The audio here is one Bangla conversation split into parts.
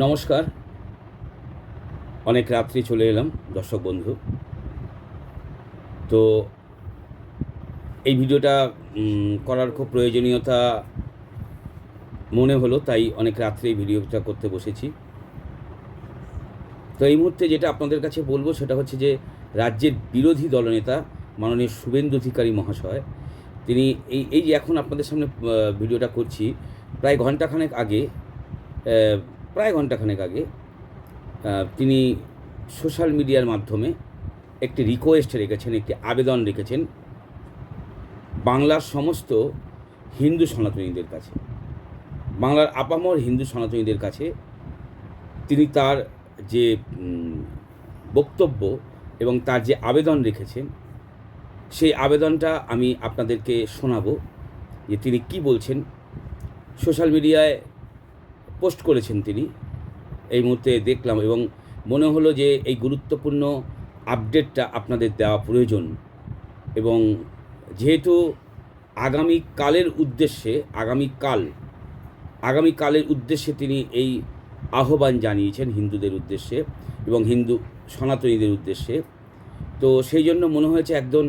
নমস্কার। অনেক রাত্রি চলে এলাম, দর্শক বন্ধু। তো এই ভিডিওটা করার খুব প্রয়োজনীয়তা মনে হলো, তাই অনেক রাত্রে এই ভিডিওটা করতে বসেছি। তো এই মুহূর্তে যেটা আপনাদের কাছে বলব, সেটা হচ্ছে যে রাজ্যের বিরোধী দলনেতা মাননীয় শুভেন্দু অধিকারী মহাশয়, তিনি এই এই যে এখন আপনাদের সামনে ভিডিওটা করছি, প্রায় ঘন্টাখানেক আগে প্রায় ঘন্টাখানেক আগে তিনি সোশ্যাল মিডিয়ার মাধ্যমে একটি রিকোয়েস্ট রেখেছেন, একটি আবেদন রেখেছেন বাংলার সমস্ত হিন্দু সনাতনীদের কাছে। বাংলার আপামর হিন্দু সনাতনীদের কাছে তিনি তার যে বক্তব্য এবং তার যে আবেদন রেখেছেন, সেই আবেদনটা আমি আপনাদেরকে শোনাবো যে তিনি কি বলছেন। সোশ্যাল মিডিয়ায় পোস্ট করেছেন তিনি। এই মুহূর্তে দেখলাম এবং মনে হলো যে এই গুরুত্বপূর্ণ আপডেটটা আপনাদের দেওয়া প্রয়োজন এবং যেহেতু আগামী কালের উদ্দেশ্যে আগামী কাল আগামী কালের উদ্দেশ্যে তিনি এই আহ্বান জানিয়েছেন হিন্দুদের উদ্দেশ্যে এবং হিন্দু সনাতনীদের উদ্দেশ্যে। তো সেই জন্য মনে হয়েছে একজন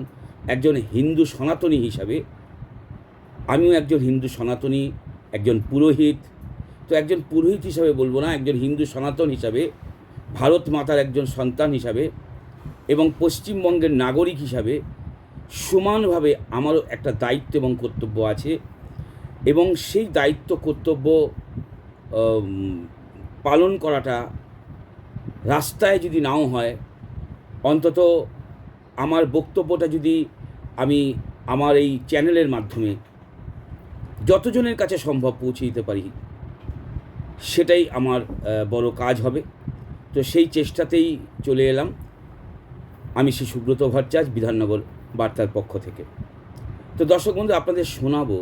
একজন হিন্দু সনাতনী হিসাবে, আমিও একজন হিন্দু সনাতনী, একজন পুরোহিত তো একজন পুরোহিত হিসাবে বলব না, একজন হিন্দু সনাতন হিসাবে, ভারত মাতার একজন সন্তান হিসাবে এবং পশ্চিমবঙ্গের নাগরিক হিসাবে সমানভাবে আমারও একটা দায়িত্ব এবং কর্তব্য আছে এবং সেই দায়িত্ব, কর্তব্য পালন করাটা রাস্তায় যদি নাও হয়, অন্তত আমার বক্তব্যটা যদি আমি আমার এই চ্যানেলের মাধ্যমে যতজনের কাছে সম্ভব পৌঁছে দিতে পারি। সেটাই আমার বড় কাজ হবে। তো সেই চেষ্টাতেই চলে এলাম আমি শ্রী সুব্রত ভট্টাচার্য, বিধাননগর বার্তার পক্ষ থেকে। তো দর্শক বন্ধু, আপনাদের শোনাবো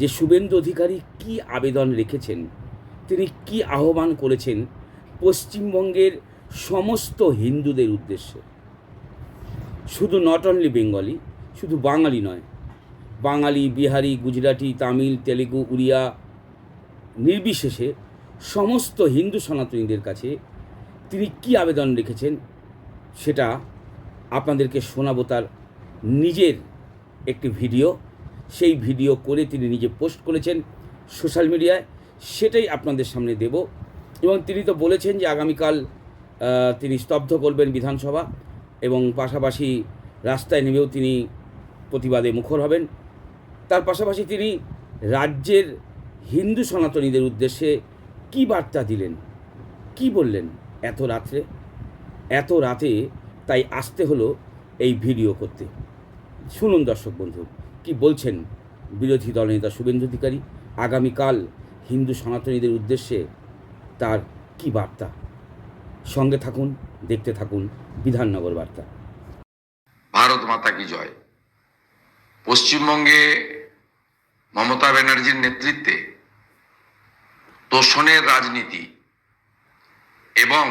যে শুভেন্দু অধিকারী কি আবেদন রেখেছেন, তিনি কি আহ্বান করেছেন পশ্চিমবঙ্গের সমস্ত হিন্দুদের উদ্দেশ্যে। শুধু নট অনলি বেঙ্গলি শুধু বাঙালি নয়, বাঙালি, বিহারি, গুজরাটি, তামিল, তেলেগু, উড়িয়া নির্বিশেষে সমস্ত হিন্দু সনাতনীদের কাছে তিনি কি আবেদন রেখেছেন সেটা আপনাদেরকে শোনাবো তার নিজের একটি ভিডিও। সেই ভিডিও করে তিনি নিজে পোস্ট করেছেন সোশ্যাল মিডিয়ায়, সেটাই আপনাদের সামনে দেব। এবং তিনি তো বলেছেন যে আগামীকাল তিনি স্তব্ধ করবেন বিধানসভা এবং পাশাপাশি রাস্তায় নেমেও তিনি প্রতিবাদে মুখর হবেন। তার পাশাপাশি তিনি রাজ্যের হিন্দু সনাতনীদের উদ্দেশ্যে কী বার্তা দিলেন? কি বললেন এত রাত্রে? এত রাতে তাই আসতে হলো এই ভিডিও করতে। শুনুন দর্শক বন্ধু, কি বলছেন বিরোধী দলনেতা শুভেন্দু অধিকারী? আগামীকাল হিন্দু সনাতনীদের উদ্দেশ্যে তার কি বার্তা? সঙ্গে থাকুন, দেখতে থাকুন বিধাননগর বার্তা। ভারত মাতা কি জয়? পশ্চিমবঙ্গে মমতা ব্যানার্জির নেতৃত্বে তোষণের রাজনীতি এবং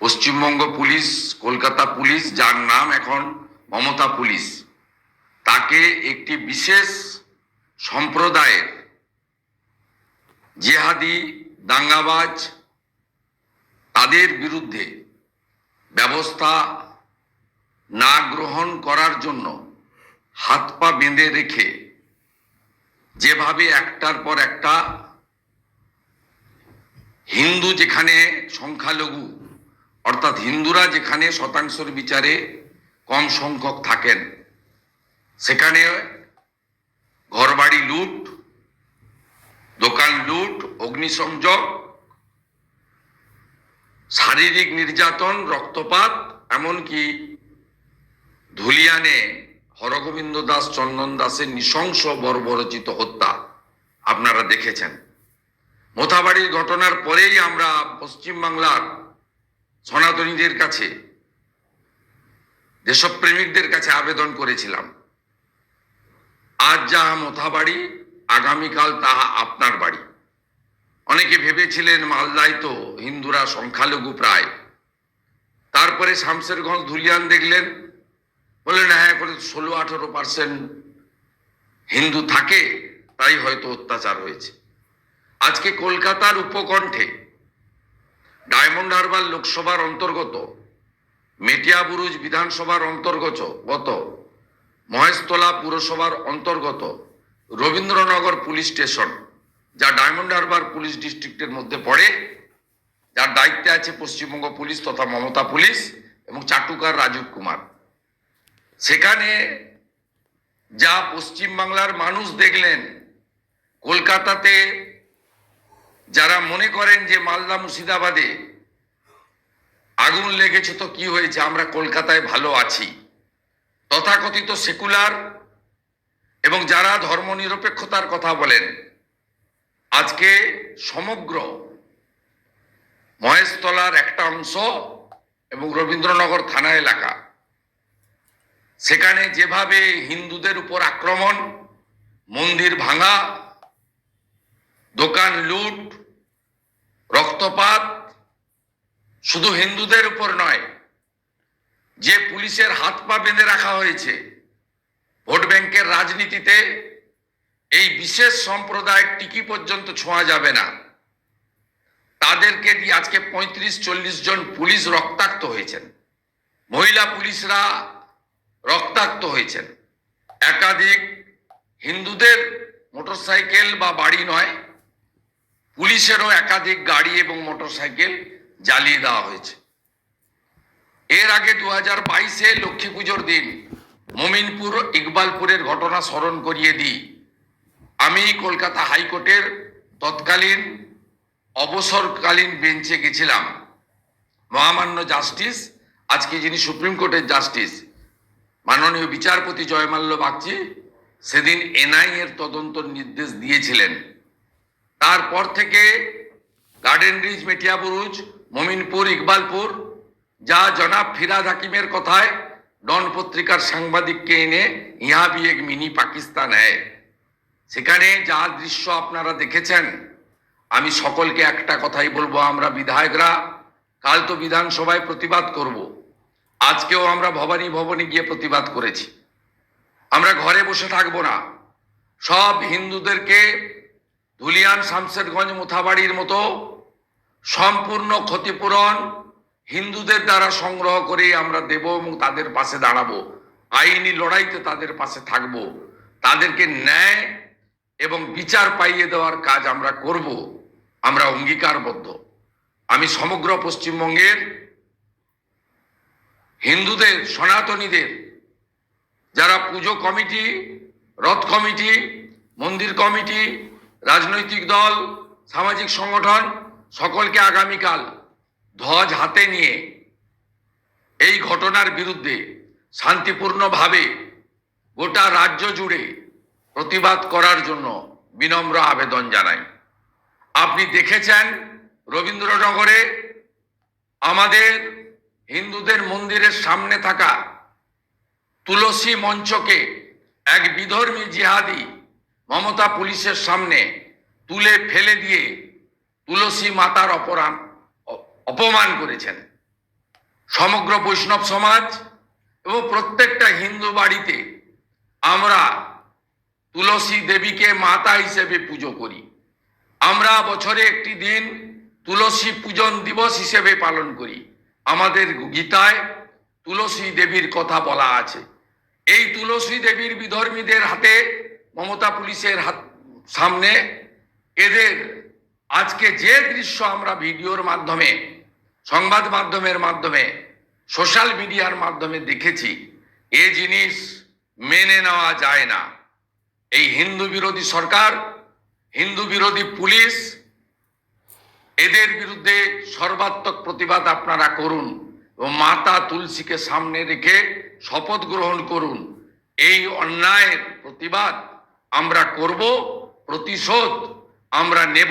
পশ্চিমবঙ্গ পুলিশ, কলকাতা পুলিশ, যার নাম এখন মমতা পুলিশ, তাকে একটি বিশেষ সম্প্রদায়ের জেহাদি, দাঙ্গাবাজ, তাদের বিরুদ্ধে ব্যবস্থা না গ্রহণ করার জন্য হাত পা বেঁধে রেখে যেভাবে একটার পর একটা হিন্দু যেখানে সংখ্যালঘু, অর্থাৎ হিন্দুরা যেখানে শতাংশের বিচারে কম সংখ্যক থাকেন, সেখানে ঘরবাড়ি লুট, দোকান লুট, অগ্নিসংযোগ, শারীরিক নির্যাতন, রক্তপাত, এমনকি ধুলিয়ানে হরগোবিন্দ দাস, চন্দন দাসের নৃশংস বর্বরচিত হত্যা আপনারা দেখেছেন। মোথাবাড়ির ঘটনার পরেই আমরা পশ্চিমবাংলার সনাতনীদের কাছে, দেশপ্রেমিকদের কাছে আবেদন করেছিলাম। আজ যাহা মোথাবাড়ি, আগামীকাল তাহা আপনার বাড়ি। অনেকে ভেবেছিলেন মালদায় তো হিন্দুরা সংখ্যালঘু প্রায়। তারপরে শামসেরগঞ্জ ধুলিয়ান দেখলেন বললেন হ্যাঁ করে ষোলো, আঠেরো পার্সেন্ট হিন্দু থাকে, তাই হয়তো অত্যাচার হয়েছে। আজকে কলকাতার উপকণ্ঠে ডায়মন্ড হারবার লোকসভার অন্তর্গত মেটিয়াবুরুজ বিধানসভার অন্তর্গত, গত মহেশতলা পুরসভার অন্তর্গত রবীন্দ্রনগর পুলিশ স্টেশন, যা ডায়মন্ড হারবার পুলিশ ডিস্ট্রিক্টের মধ্যে পড়ে, যার দায়িত্বে আছে পশ্চিমবঙ্গ পুলিশ তথা মমতা পুলিশ এবং চাটুকার রাজীব কুমার। সেখানে যা পশ্চিমবাংলার মানুষ দেখলেন, কলকাতাতে যারা মনে করেন যে মালদা মুর্শিদাবাদে আগুন লেগেছে তো কি হয়েছে, আমরা কলকাতায় ভালো আছি। তথাকথিত সেকুলার এবং যারা ধর্মনিরপেক্ষতার কথা বলেন, আজকে সমগ্র মহেশতলার একটা অংশ এবং রবীন্দ্রনগর থানা এলাকা। সেখানে যেভাবে হিন্দুদের উপর আক্রমণ, মন্দির ভাঙা, দোকান লুট, রক্তপাত, শুধু হিন্দুদের উপর নয়, যে পুলিশের হাত পা বেঁধে রাখা হয়েছে, ভোট ব্যাংকের রাজনীতিতে এই বিশেষ সম্প্রদায়ের টিকি পর্যন্ত ছোঁয়া যাবে না। তাদেরকে দিয়ে আজকে পঁয়ত্রিশ, চল্লিশ জন পুলিশ রক্তাক্ত হয়েছেন। মহিলা পুলিশরা রক্তাক্ত হয়েছেন। একাধিক হিন্দুদের মোটরসাইকেল বা বাড়ি নয়, পুলিশেরও একাধিক গাড়ি এবং মোটরসাইকেল জ্বালিয়ে দেওয়া হয়েছে। এর আগে দু হাজার বাইশে লক্ষ্মী পুজোর দিন মমিনপুর ইকবালপুরের ঘটনা স্মরণ করিয়ে দিই। আমি কলকাতা হাইকোর্টের তৎকালীন অবসরকালীন বেঞ্চে গেছিলাম। মহামান্য জাস্টিস, আজকে যিনি সুপ্রিম কোর্টের জাস্টিস মাননীয় বিচারপতি জয়মাল্য বাগচি সেদিন এনআই এর তদন্তর নির্দেশ দিয়েছিলেন। তারপর থেকে গার্ডেন রিজ মেটিয়াবুরুজ মমিনপুর, ইকবালপুর, যা জনাব ফিরাদ হাকিমের কথায় ডন পত্রিকার সাংবাদিককে এনে ইহা ভি এক মিনি পাকিস্তান হ্যায় সেখানে যা দৃশ্য আপনারা দেখেছেন, আমি সকলকে একটা কথাই বলব, আমরা বিধায়করা কাল তো বিধানসভায় প্রতিবাদ করব। আজকেও আমরা ভবানী ভবনে গিয়ে প্রতিবাদ করেছি। আমরা ঘরে বসে থাকব না। সব হিন্দুদেরকে ধুলিয়ান শামশেরগঞ্জ মোথাবাড়ির মতো সম্পূর্ণ ক্ষতিপূরণ হিন্দুদের দ্বারা সংগ্রহ করে আমরা দেব এবং তাদের পাশে দাঁড়াবো। আইনি লড়াইতে তাদের পাশে থাকব। তাদেরকে ন্যায় এবং বিচার পাইয়ে দেওয়ার কাজ আমরা করব। আমরা অঙ্গীকারবদ্ধ। আমি সমগ্র পশ্চিমবঙ্গের হিন্দুদের, সনাতনীদের, যারা পুজো কমিটি, রথ কমিটি, মন্দির কমিটি, রাজনৈতিক দল, সামাজিক সংগঠন, সকলকে আগামীকাল ধ্বজ হাতে নিয়ে এই ঘটনার বিরুদ্ধে শান্তিপূর্ণভাবে গোটা রাজ্য জুড়ে প্রতিবাদ করার জন্য বিনম্র আবেদন জানাই। আপনি দেখেছেন রবীন্দ্রনগরে আমাদের হিন্দুদের মন্দিরের সামনে থাকা তুলসী মঞ্চকে এক বিধর্মী জিহাদি মমতা পুলিশের সামনে তুলে ফেলে দিয়ে তুলসী মাতার অপরাণ, অ- অপমান করেছেন। সমগ্র বৈষ্ণব সমাজ এবং প্রত্যেকটা হিন্দু বাড়িতে আমরা তুলসী দেবীকে মাতা হিসেবে পুজো করি। আমরা বছরে একটি দিন তুলসী পূজন দিবস হিসেবে পালন করি। আমাদের গীতায় তুলসী দেবীর কথা বলা আছে। এই তুলসী দেবীর বিধর্মীদের হাতে মমতা পুলিশের হাত সামনে এদের আজকে যে দৃশ্য আমরা ভিডিওর মাধ্যমে, সংবাদ মাধ্যমের মাধ্যমে, সোশ্যাল মিডিয়ার মাধ্যমে দেখেছি, এ জিনিস মেনে নেওয়া যায় না। এই হিন্দু বিরোধী সরকার, হিন্দু বিরোধী পুলিশ এদের বিরুদ্ধে সর্বাত্মক প্রতিবাদ আপনারা করুন ও মাতা তুলসীকে সামনে রেখে শপথ গ্রহণ করুন। এই অন্যায়ের প্রতিবাদ আমরা করব, প্রতিশোধ আমরা নেব